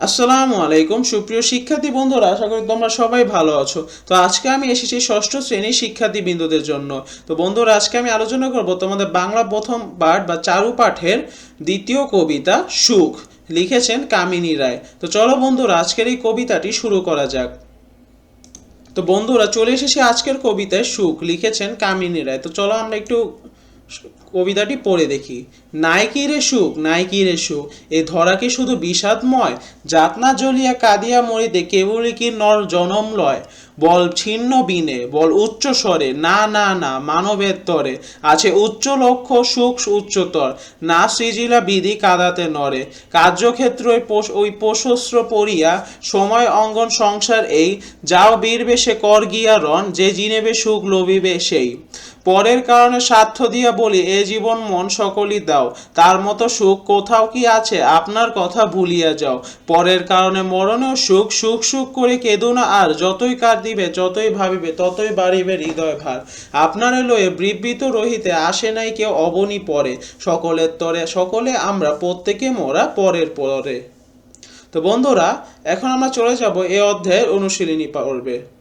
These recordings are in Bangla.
আসসালামু আলাইকুম, সুপ্রিয় শিক্ষার্থী বন্ধুরা, আশা করি তোমরা সবাই ভালো আছো। তো আজকে আমি এসেছি ষষ্ঠ শ্রেণির শিক্ষার্থী বিন্দুদের জন্য। তো বন্ধুরা, আজকে আমি আলোচনা করব তোমাদের বাংলা প্রথম পাঠ বা চারু পাঠের দ্বিতীয় কবিতা, সুখ। লিখেছেন কামিনী রায়। তো চলো বন্ধুরা, আজকের এই কবিতাটি শুরু করা যাক। তো বন্ধুরা, চলে এসেছি আজকের কবিতায় সুখ। লিখেছেন কামিনী রায়। তো চলো আমরা একটু কবিতাটি পড়ে দেখি। নাই কি রে সুখ নাই কি রে সুখ, এ ধরা কি শুধু বিষাদময়। যাতনা জ্বলিয়া কাঁদিয়া মরিতে কেবলই কি নর জনম লয়? বল ছিন্ন বিনে, বল উচ্চ স্বরে, না না না, মানবের তরে। আছে উচ্চ লক্ষ্য, সুখ উচ্চতর। না সৃজিলা বিধি কাদাতে নরে। কার্যক্ষেত্র ওই পোষস্র পড়িয়া, সময় অঙ্গন সংসার এই। যাও বীরবে সে কর গিয়া রন যে জিনেবে সুখ লবিবে সেই। পরের কারণে স্বার্থ দিয়া বলি, এ জীবন মন সকলই দাও। তার মতো সুখ কোথাও কি আছে? আপনার কথা ভুলিয়া যাও। পরের কারণে মরণেও সুখ সুখ সুখ করে কেঁদো না আর। যতই কার দিবে, যতই ভাবিবে, ততই বাড়িবে হৃদয় ভার। আপনারে লয়ে বিবৃত রহিতে আসে নাই কেউ অবনী পরে। সকলের তরে, সকলে আমরা, প্রত্যেকে মোরা পরের পরে। তো বন্ধুরা, এখন আমরা চলে যাব এ অধ্যায়ের অনুশীলনী পর্বে।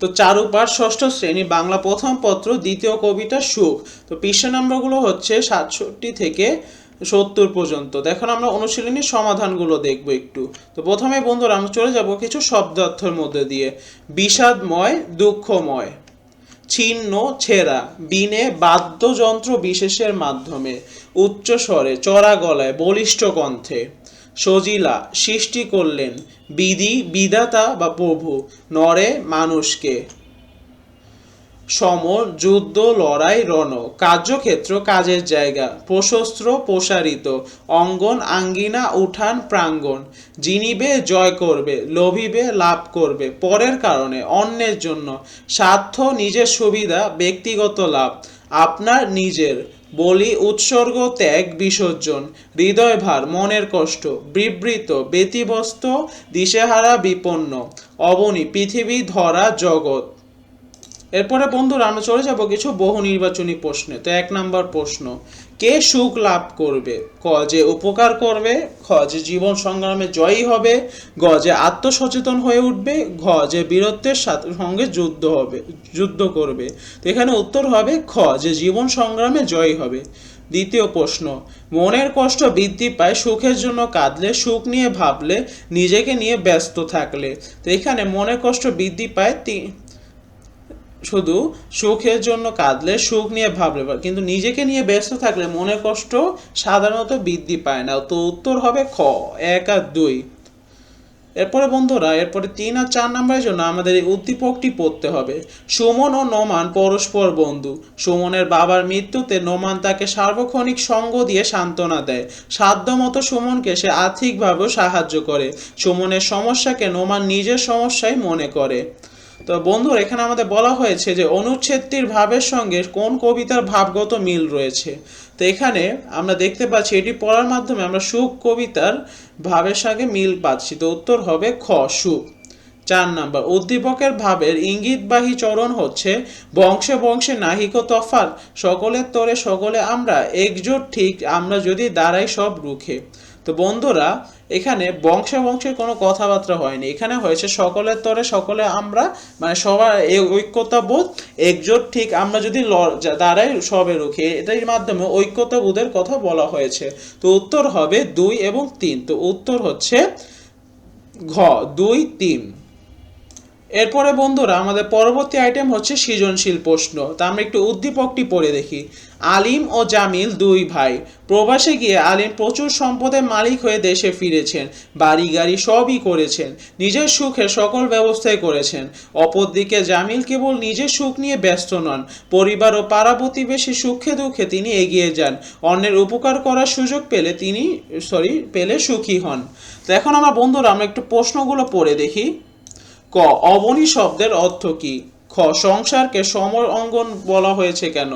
তো চারুপাঠ ষষ্ঠ শ্রেণি বাংলা প্রথম পত্র, দ্বিতীয় কবিতা সুখ। তো পৃষ্ঠা নম্বরগুলো হচ্ছে সাতষট্টি থেকে সত্তর পর্যন্ত। দেখুন, আমরা অনুশীলনীর সমাধানগুলো দেখব একটু। তো প্রথমে বন্ধুরা, আমরা চলে যাব কিছু শব্দার্থের মধ্যে দিয়ে। বিষাদময়, দুঃখময়। ছিন্ন, ছেঁড়া। বিনে বাদ্যযন্ত্র বিশেষের মাধ্যমে। উচ্চ স্বরে চড়া গলায়, বলিষ্ঠ কণ্ঠে। সজিলা সৃষ্টি করলেন বিধি, বিধাতা বা প্রভু, নরে মানুষকে। সম, যুদ্ধ, লড়াই, রণ, কার্যক্ষেত্র, কাজের জায়গা, প্রশস্ত্র, প্রসারিত, অঙ্গন, আঙ্গিনা, উঠান প্রাঙ্গণ জিনিবে, জয় করবে, লোভিবে, লাভ করবে, পরের কারণে, অন্যের জন্য, স্বার্থ, নিজের সুবিধা, ব্যক্তিগত লাভ, আপনার নিজের বলি উৎসর্গ ত্যাগ বিসর্জন হৃদয় ভার মনের কষ্ট, বিবৃত ব্যতিব্যস্ত, দিশেহারা বিপন্ন, অবনী পৃথিবী ধরা জগৎ। এরপরে বন্ধুরা আমরা চলে যাব কিছু বহু নির্বাচনী প্রশ্নে, তো এক নাম্বার প্রশ্ন কে সুখ লাভ করবে? ক যে উপকার করবে খ যে জীবন সংগ্রামে জয়ী হবে গ যে আত্মসচেতন হয়ে উঠবে ঘ যে বীরত্বের সঙ্গে যুদ্ধ হবে, যুদ্ধ করবে। তো এখানে উত্তর হবে খ যে জীবন সংগ্রামে জয়ী হবে। দ্বিতীয় প্রশ্ন, মনের কষ্ট বৃদ্ধি পায়, সুখের জন্য কাঁদলে, সুখ নিয়ে ভাবলে, নিজেকে নিয়ে ব্যস্ত থাকলে। তো এখানে মনের কষ্ট বৃদ্ধি পায় শুধু সুখের জন্য কাঁদলে সুখ নিয়ে ভাবলে কিন্তু নিজেকে নিয়ে ব্যস্ত থাকলে মনের কষ্ট সাধারণত বৃদ্ধি পায় না। তো উত্তর হবে খ, এক আর দুই। এরপরে বন্ধুরা, এরপরে তিন আর চার নম্বরের জন্য আমাদের এই উদ্দীপকটি পড়তে হবে। সুমন ও নোমান পরস্পর বন্ধু। সুমনের বাবার মৃত্যুতে নোমান তাকে সার্বক্ষণিক সঙ্গ দিয়ে সান্ত্বনা দেয়। সাধ্যমতো সুমনকে সে আর্থিকভাবেও সাহায্য করে। সুমনের সমস্যাকে নোমান নিজের সমস্যাই মনে করে। তো বন্ধুরা, এখানে আমাদের বলা হয়েছে যে অনুচ্ছেদটির ভাবের সঙ্গে কোন কবিতার ভাবগত মিল রয়েছে। তো এখানে আমরা দেখতে পাচ্ছি, এটি পড়ার মাধ্যমে আমরা সুখ কবিতার ভাবের সঙ্গে মিল পাচ্ছি। তো উত্তর হবে খ, সুখ। চার নাম্বার, উদ্দীপকের ভাবের ইঙ্গিতবাহী চরণ হচ্ছে, বংশে বংশে নাহিক তফাৎ, সকলের তরে সকলে আমরা, একজোট ঠিক, আমরা যদি দাঁড়াই সব রুখে। তো বন্ধুরা, এখানে বংশে বংশে কোনো কথাবার্তা হয়নি। এখানে হয়েছে সকলের তরে, সকলে আমরা মানে সবার ঐক্যতাবোধ ঐক্যতা বোধ একজোট, ঠিক আমরা যদি দাঁড়াই সবে রুখি। এটার মাধ্যমে ঐক্যতা বোধের কথা বলা হয়েছে। তো উত্তর হবে দুই এবং তিন। তো উত্তর হচ্ছে ঘ, দুই, তিন। এরপরে বন্ধুরা, আমাদের পরবর্তী আইটেম হচ্ছে সৃজনশীল প্রশ্ন। তা আমরা একটু উদ্দীপকটি পড়ে দেখি। আলিম ও জামিল দুই ভাই। প্রবাসে গিয়ে আলিম প্রচুর সম্পদের মালিক হয়ে দেশে ফিরেছেন। বাড়ি গাড়ি সবই করেছেন। নিজের সুখে সকল ব্যবস্থাই করেছেন। অপরদিকে জামিল কেবল নিজের সুখ নিয়ে ব্যস্ত নন। পরিবার ও পাড়া প্রতিবেশী সুখে দুঃখে তিনি এগিয়ে যান। অন্যের উপকার করার সুযোগ পেলে তিনি সরি পেলে সুখী হন। তো এখন আমার বন্ধুরা, আমরা একটু প্রশ্নগুলো পড়ে দেখি। ক, অবনী শব্দের অর্থ কি? খ, সংসারকে সমর অঙ্গন বলা হয়েছে কেন?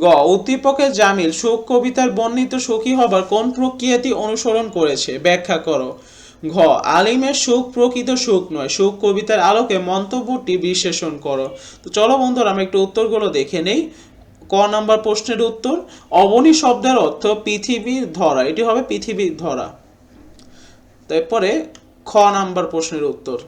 গ উদ্দীপকের জামিল, সুখ কবিতার বর্ণিত সুখী হবার কোন প্রক্রিয়াটি অনুসরণ করেছে? ব্যাখ্যা করো। ঘ, আলিমের সুখ প্রকৃত সুখ নয়, সুখ কবিতার আলোকে মন্তব্যটি বিশ্লেষণ করো। তো চলো বন্ধুরা আমরা একটু উত্তরগুলো দেখে নেই। ক নাম্বার প্রশ্নের উত্তর, অবনী শব্দের অর্থ পৃথিবীর ধরা, এটি হবে পৃথিবীর ধরা। তারপরে খ নাম্বার প্রশ্নের উত্তর।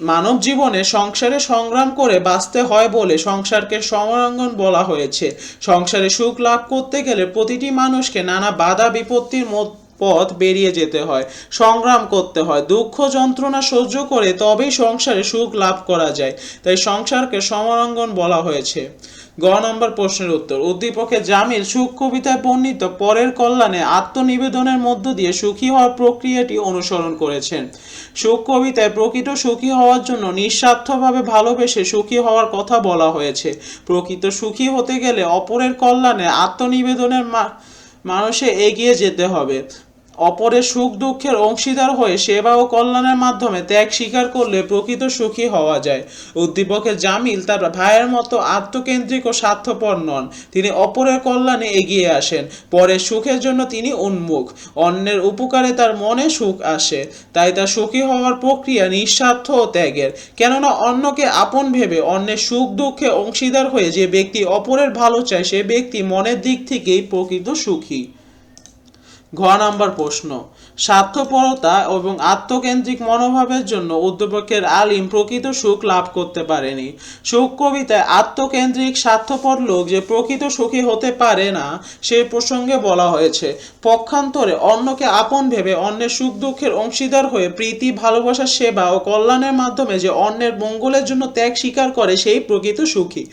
মানব জীবনে সংসারে সংগ্রাম করে বাঁচতে হয় বলে সংসারকে সমরাঙ্গন বলা হয়েছে। সংসারে সুখ লাভ করতে গেলে প্রতিটি মানুষকে নানা বাধা বিপত্তির মধ্যে পথ বেরিয়ে যেতে হয়, সংগ্রাম করতে হয়। দুঃখ যন্ত্রণা সহ্য করে তবেই সংসারে সুখ লাভ করা যায়। তাই সংসারকে সমরাঙ্গন বলা হয়েছে। গ নম্বর প্রশ্নের উত্তর। উদ্দীপকে জামিল সুখ কবিতায় বর্ণিত পরের কল্যাণে আত্মনিবেদনের মধ্য দিয়ে সুখী হওয়ার প্রক্রিয়াটি অনুসরণ করেছেন। সুখ কবিতায় প্রকৃত সুখী হওয়ার জন্য নিঃস্বার্থভাবে ভালোবেসে সুখী হওয়ার কথা বলা হয়েছে। প্রকৃত সুখী হতে গেলে অপরের কল্যাণে আত্মনিবেদনের মা- মানুষে এগিয়ে যেতে হবে। অপরের সুখ দুঃখের অংশীদার হয়ে সেবা ও কল্যাণের মাধ্যমে ত্যাগ স্বীকার করলে প্রকৃত সুখী হওয়া যায়। উদ্দীপকের জামিল তার ভাইয়ের মতো আত্মকেন্দ্রিক ও স্বার্থপর নন। তিনি অপরের কল্যাণে এগিয়ে আসেন। পরের সুখের জন্য তিনি উন্মুখ। অন্যের উপকারে তার মনে সুখ আসে। তাই তার সুখী হওয়ার প্রক্রিয়া নিঃস্বার্থ ও ত্যাগের। কেননা অন্যকে আপন ভেবে অন্যের সুখ দুঃখে অংশীদার হয়ে যে ব্যক্তি অপরের ভালো চায়, সে ব্যক্তি মনের দিক থেকেই প্রকৃত সুখী। ঘ নাম্বার প্রশ্ন। স্বার্থপরতা এবং আত্মকেন্দ্রিক মনোভাবের জন্য উদ্যোপকের আলিম প্রকৃত সুখ লাভ করতে পারেনি। সুখ কবিতায় আত্মকেন্দ্রিক স্বার্থপর লোক যে প্রকৃত সুখী হতে পারে না, সে প্রসঙ্গে বলা হয়েছে, পক্ষান্তরে অন্যকে আপন ভেবে অন্যের সুখ দুঃখের অংশীদার হয়ে প্রীতি, ভালোবাসা, সেবা ও কল্যাণের মাধ্যমে যে অন্যের মঙ্গলের জন্য ত্যাগ স্বীকার করে, সেই প্রকৃত সুখী।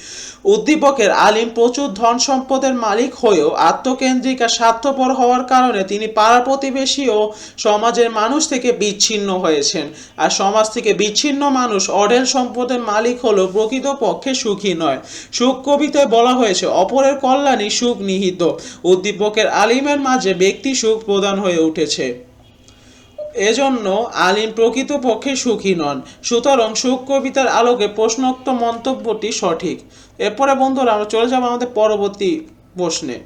উদ্দীপকের আলিম প্রচুর ধন সম্পদের মালিক হয়েও আত্মকেন্দ্রিক আর স্বার্থপর হওয়ার কারণে তিনি পাড়া প্রতিবেশী ও সমাজের মানুষ থেকে বিচ্ছিন্ন হয়েছেন। আর সমাজ থেকে বিচ্ছিন্ন মানুষ অঢেল সম্পদের মালিক হলেও প্রকৃতপক্ষে সুখী নয়। সুখ কবিতায় বলা হয়েছে, অপরের কল্যাণই সুখ নিহিত। উদ্দীপকের আলিমের মাঝে ব্যক্তি সুখ প্রদান হয়ে উঠেছে। এজন্য আলিম প্রকৃতপক্ষে সুখী নন। সুতরাং সুখ কবিতার আলোকে প্রশ্নোক্ত মন্তব্যটি সঠিক। এরপরে বন্ধুরা, আমরা চলে যাব আমাদের পরবর্তী প্রশ্নে।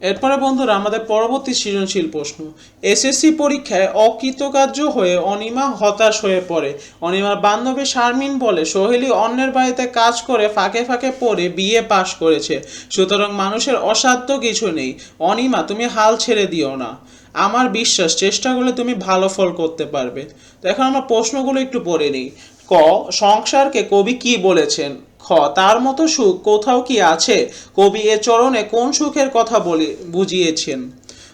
এরপরে বন্ধুরা, আমাদের পরবর্তী সৃজনশীল প্রশ্ন। এসএসসি পরীক্ষায় অকৃতকার্য হয়ে অনিমা হতাশ হয়ে পড়ে। অনিমার বান্ধবী শারমিন বলে, সোহেলি অন্যের বাড়িতে কাজ করে ফাঁকে ফাঁকে পড়ে বিয়ে পাশ করেছে। সুতরাং মানুষের অসাধ্য কিছু নেই। অনিমা, তুমি হাল ছেড়ে দিও না। আমার বিশ্বাস, চেষ্টা করলে তুমি ভালো ফল করতে পারবে। তো এখন আমরা প্রশ্নগুলো একটু পড়ে নিই। ক, সংসারকে কবি কি বলেছেন? খ তার মতো সুখ কোথাও কি আছে? কবি এ চরণে কোন সুখের কথা বলে, বুঝিয়েছেন।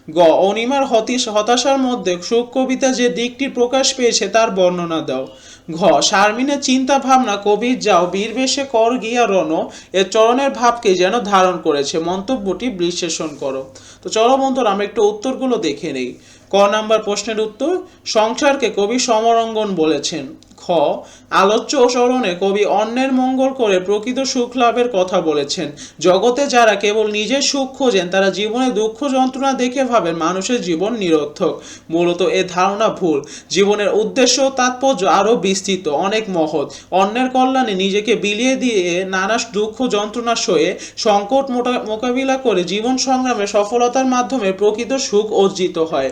গ, অনিমার হতিশ হতাশার মধ্যে সুখ কবিতা যে দিকটি প্রকাশ পেয়েছে তার বর্ণনা দাও। ঘ, শারমিনের চিন্তা ভাবনা কবির যাও, বীরবেশে কর গিয়া রণ এর চরণের ভাবকে যেন ধারণ করেছে, মন্তব্যটি বিশ্লেষণ করো। তো চলো বন্ধুরা, আমরা একটু উত্তরগুলো দেখে নেই। ক নাম্বার প্রশ্নের উত্তর, সংসারকে কবি সমরঙ্গন বলেছেন। খ, আলোচ্য স্মরণে কবি অন্যের মঙ্গল করে প্রকৃত সুখ লাভের কথা বলেছেন। জগতে যারা কেবল নিজের সুখ খোঁজেন, তারা জীবনে দুঃখ যন্ত্রণা দেখে ভাবেন মানুষের জীবন নিরর্থক। মূলত এ ধারণা ভুল। জীবনের উদ্দেশ্য তাৎপর্য আরও বিস্তৃত, অনেক মহৎ। অন্যের কল্যাণে নিজেকে বিলিয়ে দিয়ে নানা দুঃখ যন্ত্রণা সয়ে সংকট মোকাবিলা করে জীবন সংগ্রামে সফলতার মাধ্যমে প্রকৃত সুখ অর্জিত হয়।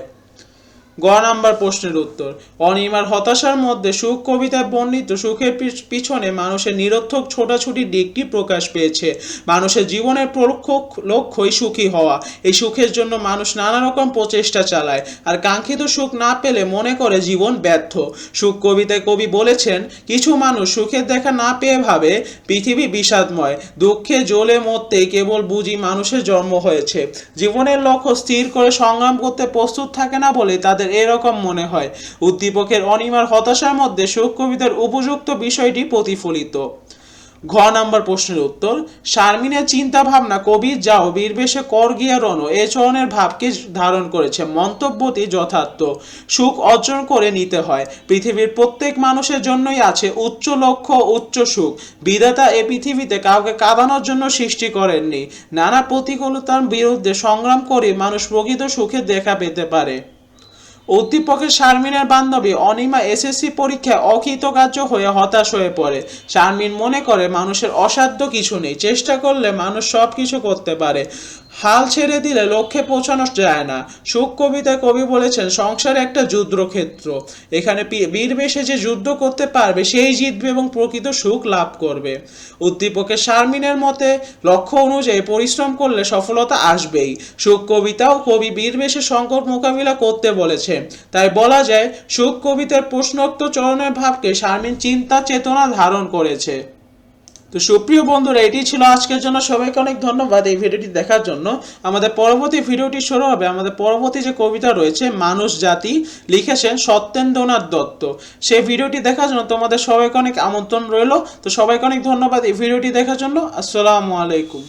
গ নাম্বার প্রশ্নের উত্তর। অনিমার হতাশার মধ্যে সুখ কবিতায় বর্ণিত সুখের পিছ- পিছনে মানুষের নিরর্থক ছোটাছুটি দিকটি প্রকাশ পেয়েছে। মানুষের জীবনের লক্ষ্যই সুখী হওয়া। এই সুখের জন্য মানুষ নানা রকম প্রচেষ্টা চালায়। আর কাঙ্ক্ষিত সুখ না পেলে মনে করে জীবন ব্যর্থ। সুখ কবিতায় কবি বলেছেন, কিছু মানুষ সুখের দেখা না পেয়ে ভাবে, পৃথিবী বিষাদময়। দুঃখে জ্বলে মরতে কেবল বুঝি মানুষের জন্ম হয়েছে। জীবনের লক্ষ্য স্থির করে সংগ্রাম করতে প্রস্তুত থাকে না বলে তাদের এরকম মনে হয়। উদ্দীপকের অনিমার হতাশার মধ্যে সুখ কবিতার উপযুক্ত বিষয়টি প্রতিফলিত। ঘ নাম্বার প্রশ্নের উত্তর, শারমিনের চিন্তা ভাবনা কবির যাও বীরবেশে কর গিয়া রণ, এ চরণের ভাবকে ধারণ করেছে, মন্তব্যটি যথার্থ। সুখ অর্জন করে নিতে হয়, পৃথিবীর প্রত্যেক মানুষের জন্যই আছে উচ্চ লক্ষ্য, উচ্চ সুখ। বিধাতা এ পৃথিবীতে কাউকে কাঁদানোর জন্য সৃষ্টি করেননি। নানা প্রতিকূলতার বিরুদ্ধে সংগ্রাম করে মানুষ প্রকৃত সুখে দেখা পেতে পারে। উদ্দীপকের শারমিনের বান্ধবী অনিমা এসএসসি পরীক্ষায় অকৃতকার্য হয়ে হতাশ হয়ে পড়ে। শারমিন মনে করে, মানুষের অসাধ্য কিছু নেই, চেষ্টা করলে মানুষ সব কিছু করতে পারে। হাল ছেড়ে দিলে লক্ষ্যে পৌঁছানো যায় না। সুখ কবিতায় কবি বলেছেন, সংসার একটা যুদ্ধক্ষেত্র। এখানে বীর বেশে যে যুদ্ধ করতে পারবে, সেই জিতবে এবং প্রকৃত সুখ লাভ করবে। উদ্দীপকের শারমিনের মতে, লক্ষ্য অনুযায়ী পরিশ্রম করলে সফলতা আসবেই। সুখ কবিতাও কবি বীর বেশে সংকট মোকাবিলা করতে বলেছে। তাই বলা যায়, সুখ কবিতার প্রশ্নোক্ত চরণের ভাবকে শারমিন চিন্তা চেতনা ধারণ করেছে। তো সুপ্রিয় বন্ধুরা, এটি ছিল আজকের জন্য। সবাইকে অনেক ধন্যবাদ এই ভিডিওটি দেখার জন্য। আমাদের পরবর্তী ভিডিওটি শুরু হবে আমাদের পরবর্তী যে কবিতা রয়েছে, মানুষ জাতি লিখেছেন সত্যেন্দ্রনাথ দত্ত। সেই ভিডিওটি দেখার জন্য তোমাদের সবাইকে অনেক আমন্ত্রণ রইল। তো সবাইকে অনেক ধন্যবাদ এই ভিডিওটি দেখার জন্য। আসসালামু আলাইকুম।